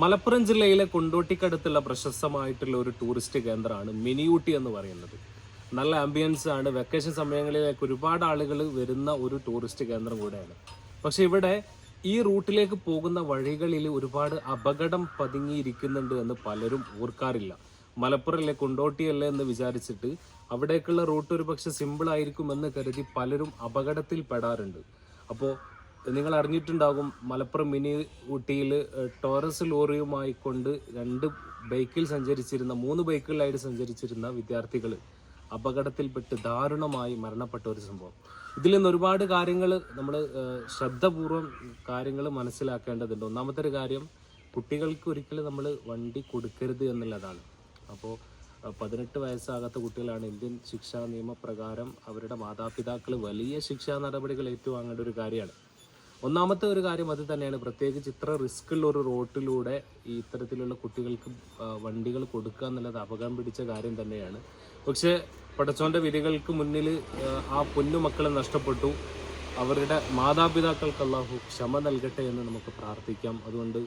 മലപ്പുറം ജില്ലയിലെ കൊണ്ടോട്ടിക്കടുത്തുള്ള പ്രശസ്തമായിട്ടുള്ള ഒരു ടൂറിസ്റ്റ് കേന്ദ്രമാണ് മിനിയൂട്ടി എന്ന് പറയുന്നത്. നല്ല ആംബിയൻസ് ആണ്. വെക്കേഷൻ സമയങ്ങളിലേക്ക് ഒരുപാട് ആളുകൾ വരുന്ന ഒരു ടൂറിസ്റ്റ് കേന്ദ്രം കൂടെയാണ്. പക്ഷെ ഇവിടെ ഈ റൂട്ടിലേക്ക് പോകുന്ന വഴികളിൽ ഒരുപാട് അപകടം പതുങ്ങിയിരിക്കുന്നുണ്ട് എന്ന് പലരും ഓർക്കാറില്ല. മലപ്പുറമല്ലേ കൊണ്ടോട്ടിയല്ലേ എന്ന് വിചാരിച്ചിട്ട് അവിടേക്കുള്ള റൂട്ട് ഒരു പക്ഷെ സിമ്പിൾ ആയിരിക്കും എന്ന് കരുതി പലരും അപകടത്തിൽ പെടാറുണ്ട് അപ്പോൾ നിങ്ങൾ അറിഞ്ഞിട്ടുണ്ടാകും മലപ്പുറം മിനി ഊട്ടിയിൽ ടോറസ് ലോറിയുമായി കൊണ്ട് രണ്ട് ബൈക്കിൽ സഞ്ചരിച്ചിരുന്ന മൂന്ന് ബൈക്കുകളിലായിട്ട് സഞ്ചരിച്ചിരുന്ന വിദ്യാർത്ഥികൾ അപകടത്തിൽപ്പെട്ട് ദാരുണമായി മരണപ്പെട്ട ഒരു സംഭവം. ഇതിൽ നിന്ന് ഒരുപാട് കാര്യങ്ങൾ നമ്മൾ ശ്രദ്ധപൂർവം കാര്യങ്ങൾ മനസ്സിലാക്കേണ്ടതുണ്ട്. ഒന്നാമത്തെ ഒരു കാര്യം കുട്ടികൾക്ക് ഒരിക്കലും നമ്മൾ വണ്ടി കൊടുക്കരുത് എന്നുള്ളതാണ്. അപ്പോൾ പതിനെട്ട് വയസ്സാകാത്ത കുട്ടികളാണ് ഇന്ത്യൻ ശിക്ഷാ നിയമപ്രകാരം അവരുടെ മാതാപിതാക്കൾ വലിയ ശിക്ഷാ നടപടികൾ ഏറ്റുവാങ്ങേണ്ട ഒരു കാര്യമാണ്. ഒന്നാമത്തെ ഒരു കാര്യം അത് തന്നെയാണ്. പ്രത്യേകിച്ച് ഇത്ര റിസ്ക് ഉള്ള ഒരു റോട്ടിലൂടെ ഈ ഇത്തരത്തിലുള്ള കുട്ടികൾക്ക് വണ്ടികൾ കൊടുക്കുക എന്നുള്ളത് അപകടം പിടിച്ച കാര്യം തന്നെയാണ്. പക്ഷേ പടച്ചോന്റെ വിധികൾക്ക് മുന്നിൽ ആ, പൊന്നു മക്കളെ നഷ്ടപ്പെട്ടു. അവരുടെ മാതാപിതാക്കൾക്ക് ക്ഷമ നൽകട്ടെ എന്ന് നമുക്ക് പ്രാർത്ഥിക്കാം. അതുകൊണ്ട്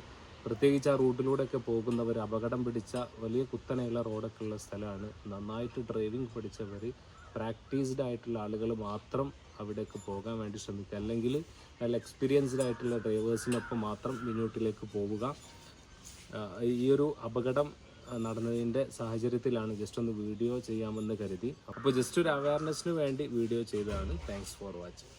പ്രത്യേകിച്ച് ആ റൂട്ടിലൂടെയൊക്കെ പോകുന്നവർ അപകടം പിടിച്ച വലിയ കുത്തനെയുള്ള റോഡൊക്കെ ഉള്ള സ്ഥലമാണ്. നന്നായിട്ട് ഡ്രൈവിംഗ് പഠിച്ചവർ പ്രാക്ടീസ്ഡ് ആയിട്ടുള്ള ആളുകൾ മാത്രം അവിടേക്ക് പോകാൻ വേണ്ടി ശ്രമിക്കുക. അല്ലെങ്കിൽ നല്ല എക്സ്പീരിയൻസ്ഡ് ആയിട്ടുള്ള ഡ്രൈവേഴ്സിനൊപ്പം മാത്രം മുന്നോട്ടിലേക്ക് പോവുക. ഈ ഒരു അപകടം നടന്നതിന്റെ സാഹചര്യത്തിലാണ് ജസ്റ്റ് ഒന്ന് വീഡിയോ ചെയ്യാമെന്ന് കരുതി. അപ്പോൾ ജസ്റ്റ് ഒരു അവയർനെസ്സിന് വേണ്ടി വീഡിയോ ചെയ്തതാണ്. Thanks for watching